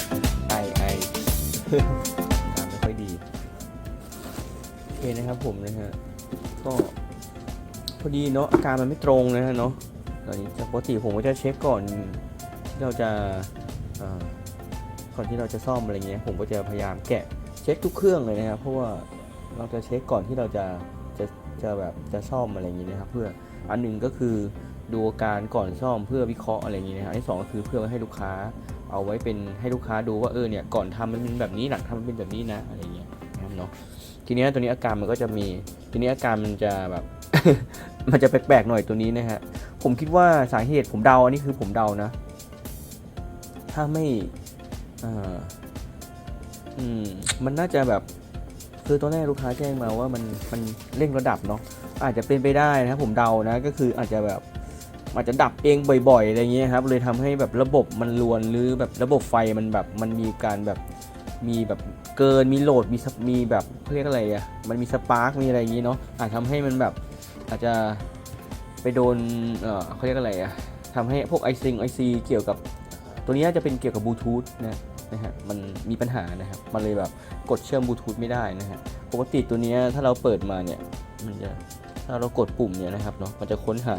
ับไอไอตามไม่ค่อยดีโอเคนะครับผมนะฮะก็พอดีเนาะอาการมันไม่ตรงนะฮะเนาะตอนนี้ปกติผมก็จะเช็คก่อนที่เราจะเอ่อก่อนที่เราจะซ่อมอะไรเงี้ยผมก็จะพยายามแกะเช็คทุกเครื่องเลยนะครับเพราะว่าเราจะเช็คก่อนที่เราจะจะจะแบบจะซ่อมอะไรอย่างงี้นะครับเพื่ออันหนึ่งก็คือดูอาการก่อนซ่อมเพื่อวิเคราะห์อะไรอย่างงี้นะครับอันที่สองก็คือเพื่อให้ลูกค้า เอาไว้เป็นให้ลูกค้าดูว่าเออเนี่ยก่อนทำมันเป็นแบบนี้หลังทำมันเป็นแบบนี้นะอะไรเงี้ยนะครับเนาะทีนี้ตัวนี้อาการมันก็จะมีทีนี้อาการมันจะแบบมันจะแปลกๆหน่อยตัวนี้นะฮะผมคิดว่าสาเหตุผมเดาอันนี้คือผมเดานะ ถ้าไม่อืมมันน่าจะแบบคือตอนแรกลูกค้าแจ้งมาว่ามันมันเร่งระดับเนาะอาจจะเป็นไปได้นะผมเดานะก็คืออาจจะแบบ อาจจะดับเองบ่อยๆอะไรเงี้ยครับเลยทำให้แบบระบบมันรวนหรือแบบระบบไฟมันแบบมันมีการแบบมีแบบเกินมีโหลดมีมีแบบเขาเรียกอะไรอะมันมีสปาร์กมีอะไรอย่างงี้เนาะอาจทำให้มันแบบอาจจะไปโดนเออเขาเรียกอะไรอะทำให้พวกไอซิงไอซีเกี่ยวกับตัวนี้จะเป็นเกี่ยวกับบลูทูธนะนะฮะมันมีปัญหานะครับมันเลยแบบกดเชื่อมบลูทูธไม่ได้นะฮะปกติตัวนี้ถ้าเราเปิดมาเนี่ยมันจะถ้าเรากดปุ่มเนี่ยนะครับเนาะมันจะค้นหา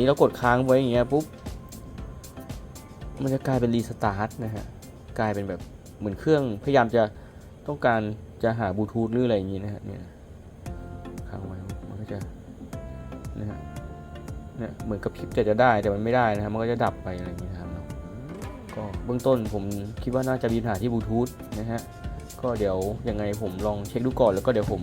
นี้เรากดค้างไว้อย่างเงี้ยปุ๊บ มันจะกลายเป็นรีสตาร์ทนะฮะ กลายเป็นแบบเหมือนเครื่องพยายามจะต้องการจะหาบลูทูธหรืออะไรอย่างงี้นะฮะเนี่ยค้างไว้มันก็จะนะฮะเนี่ยเหมือนกับพริบแต่จะได้แต่มันไม่ได้นะครับมันก็จะดับไปอะไรอย่างงี้นะครับเนาะก็เบื้องต้นผมคิดว่าน่าจะมีปัญหาที่บลูทูธนะฮะก็เดี๋ยวยังไงผมลองเช็คดูก่อนแล้วก็เดี๋ยวผม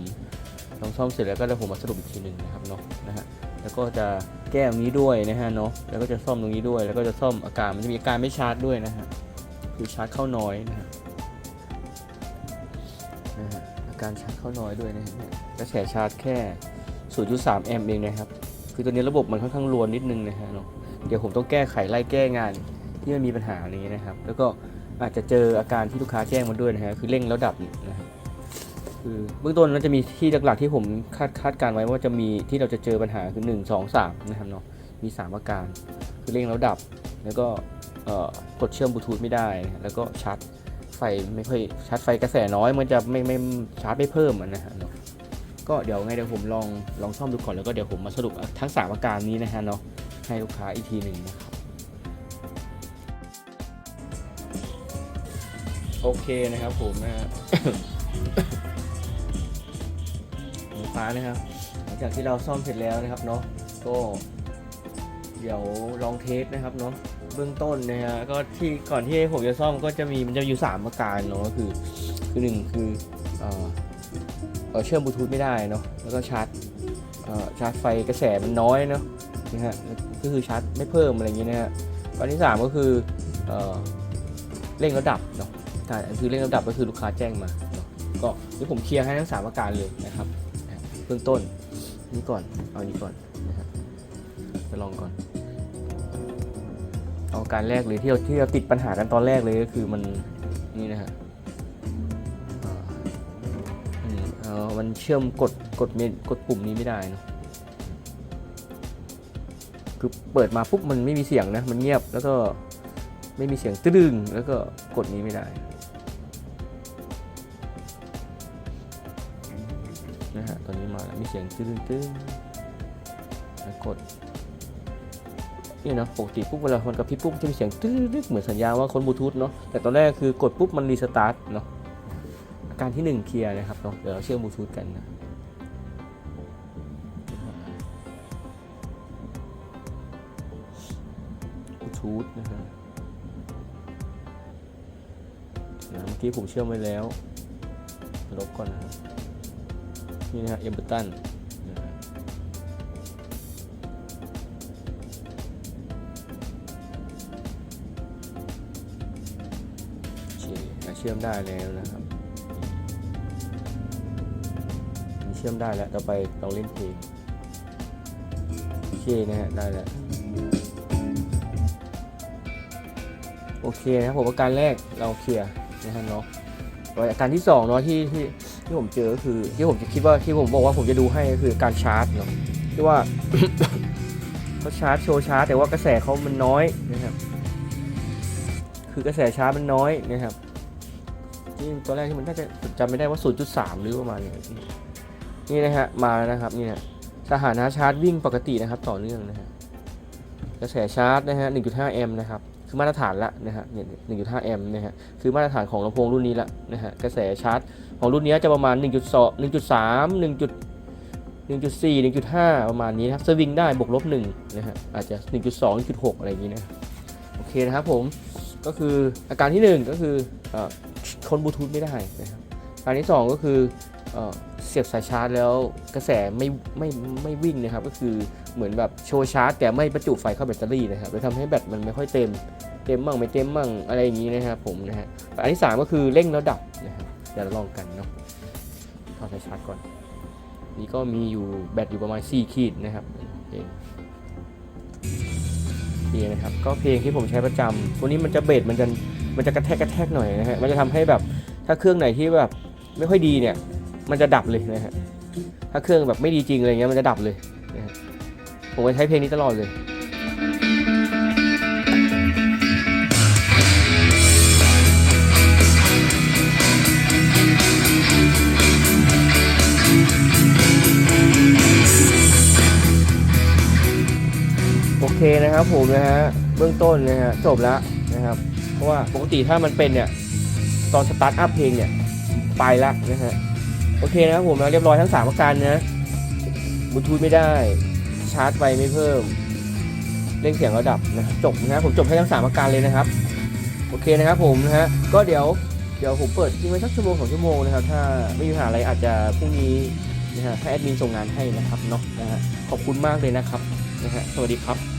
ลองซ่อมเสร็จแล้วก็เดี๋ยวผมมาสรุปอีกทีหนึ่งนะครับเนาะนะฮะ แล้วก็จะแก้ตรงนี้ด้วยนะฮะเนาะแล้วก็จะซ่อมตรงนี้ด้วย แล้วก็จะซ่อมอาการมันจะมีอาการไม่ชาร์จด้วยนะฮะคือชาร์จเข้าน้อยนะฮะนะฮะอาการชาร์จเข้าน้อยด้วยนะฮะกระแสชาร์จแค่ 0.3 แอมป์เองนะครับคือตัวนี้ระบบมันค่อนข้างรวนนิดนึงนะฮะเนาะเดี๋ยวผมต้องแก้ไขไล่แก้งานที่มันมีปัญหาอะไรอย่างเงี้ยนะครับ แล้วก็อาจจะเจออาการที่ลูกค้าแจ้งมาด้วยนะฮะคือเร่งแล้วดับนะฮะ คือเบื้องต้นมันจะมีที่หลักๆที่ผมคาดคาดการไว้ว่าจะมีที่เราจะเจอปัญหาคือ 1 2 3 นะครับเนาะมี 3 อาการ คือเร่งแล้วดับ แล้วก็กดเชื่อมบลูทูธไม่ได้ แล้วก็ชาร์จไฟไม่ค่อยชาร์จไฟกระแสน้อยมันจะไม่ไม่ชาร์จไม่เพิ่มนะฮะเนาะก็เดี๋ยวไงเดี๋ยวผมลองลองซ่อมดูก่อนแล้วก็เดี๋ยวผมมาสรุปทั้ง 3 อาการนี้นะฮะเนาะให้ลูกค้าอีกทีหนึ่งนะครับโอเคนะครับผมนะ ฟ้านะครับ หลังจากที่เราซ่อมเสร็จแล้วนะครับเนาะก็เดี๋ยวลองเทสนะครับเนาะเบื้องต้นนะฮะก็ที่ก่อนที่ผมจะซ่อมก็จะมีมันจะอยู่สามอาการเนาะก็คือคือหนึ่งคือเอ่อเชื่อมบลูทูธไม่ได้เนาะแล้วก็ชาร์จเอ่อชาร์จไฟกระแสมันน้อยเนาะนะฮะก็คือชาร์จไม่เพิ่มอะไรอย่างเงี้ยนะฮะอันที่สามก็คือเอ่อเร่งระดับเนาะการอันคือเร่งระดับก็คือลูกค้าแจ้งมาก็เดี๋ยวผมเคลียร์ให้ทั้งสามอาการเลยนะครับ เบื้องต้น นี่ก่อน เอานี้ก่อนนะฮะจะลองก่อน เอาการแรกเลยที่เราที่เราติดปัญหากันตอนแรกเลยก็คือมันนี่นะฮะอ่อมันเชื่อมกดกดเมนกดปุ่มนี้ไม่ได้นะคือเปิดมาปุ๊บมันไม่มีเสียงนะ มันเงียบแล้วก็ไม่มีเสียงตึ้งแล้วก็กดนี้ไม่ได้ นะฮะ ตอนนี้มาแล้วมีเสียงตึ้งตึ้งแล้วกดนี่นะปกติปุ๊บเวลามันกระพริบปุ๊บจะมีเสียงตึ้งตึ้งเหมือนสัญญาณว่าคนบลูทูธเนาะ แต่ตอนแรกคือกดปุ๊บมันรีสตาร์ทเนาะอาการที่หนึ่งเคลียร์นะครับเนาะ เดี๋ยวเราเชื่อมบลูทูธกันนะบลูทูธนะฮะนะเมื่อกี้ผมเชื่อมไว้แล้วลบก่อนนะครับ นี่นะฮะเอเบอร์ตันนะฮะโอเคอะเชื่อมได้แล้วนะครับ เชื่อมได้แล้ว ต่อไปลองเล่นเพลงโอเคนะฮะ ได้แล้วโอเคนะครับผมอาการแรกเราเคลียร์นะฮะเนาะอไปอาการที่สองเนาะที่ที่ ที่ผมเจอก็คือที่ผมจะคิดว่าที่ผมบอกว่าผมจะดูให้ก็คือการชาร์จเนาะที่ว่าเขาชาร์จโชว์ชาร์จแต่ว่ากระแสเขามันน้อยนะครับคคือกระแสชาร์จมันน้อยนะครับนี่ตอนแรกที่มันน่าจะจำไม่ได้ว่า 0.3 หรือประมาณนี้นี่นะฮะมาแล้วนะครับนี่นะสถานะชาร์จวิ่งปกตินะครับต่อเนื่องนะฮะกระแสชาร์จนะฮะ 1.5 แอมป์นะครับ คือมาตรฐานละนะฮะเนี่ย1.5แอมป์นะฮะคือมาตรฐานของลำโพงรุ่นนี้ละนะฮะกระแสชาร์จของรุ่นนี้จะประมาณ 1.2 1.3 1. 1.4 1.5 ประมาณนี้นะครับสวิงได้บวกลบ1นะฮะอาจจะ 1.2 1.6 อะไรอย่างนี้นะโอเคนะครับผมก็คืออาการที่ 1 ก็คือเอ่อคนบลูทูธไม่ได้นะครับอาการที่ 2 ก็คือเอ่อเสียบสายชาร์จแล้วกระแสไม่ไม่ไม่วิ่งนะครับ ก็คือเหมือนแบบโชว์ชาร์จ แต่ไม่ประจุไฟเข้าแบตเตอรี่นะครับเลยทำให้แบตมันไม่ค่อยเต็ม เต็มมั่งไม่เต็มมั่งอะไรอย่างนี้นะครับผมนะฮะอันที่ 3 ก็คือเร่งแล้วดับนะครับเดี๋ยวลองกันเนาะเอาสายชาร์จก่อน นี่ก็มีอยู่แบตอยู่ประมาณ 4 ขีดนะครับเพลงนี่นะครับก็เพลงที่ผมใช้ประจำตัวนี้มันจะเบสมันจะมันจะกระแทกกระแทกหน่อยนะฮะมันจะทำให้แบบถ้าเครื่องไหนที่แบบไม่ค่อยดีเนี่ยมันจะดับเลยนะฮะถ้าเครื่องแบบไม่ดีจริงอะไรเงี้ยมันจะดับเลยนะฮะผมจะใช้เพลงนี้ตลอดเลย นะครับผมนะฮะเบื้องต้นนะฮะจบแล้วนะครับ เพราะว่าปกติถ้ามันเป็นเนี่ยตอนสตาร์ทอัพเพลงเนี่ยไปละนะฮะโอเคนะครับผมนะเรียบร้อยทั้ง3ประการนะบลูทูธไม่ได้ชาร์จไฟไม่เพิ่มเร่งเสียงระดับนะจบนะผมจบให้ทั้ง3ประการเลยนะครับโอเคนะครับผมนะฮะก็เดี๋ยวเดี๋ยวผมเปิดทิ้งไว้สักชั่วโมงสองชั่วโมงนะครับถ้าไม่มีปัญหาอะไรอาจจะพรุ่งนี้นะฮะให้แอดมินส่งงานให้นะครับเนาะนะฮะขอบคุณมากเลยนะครับนะฮะสวัสดีครับ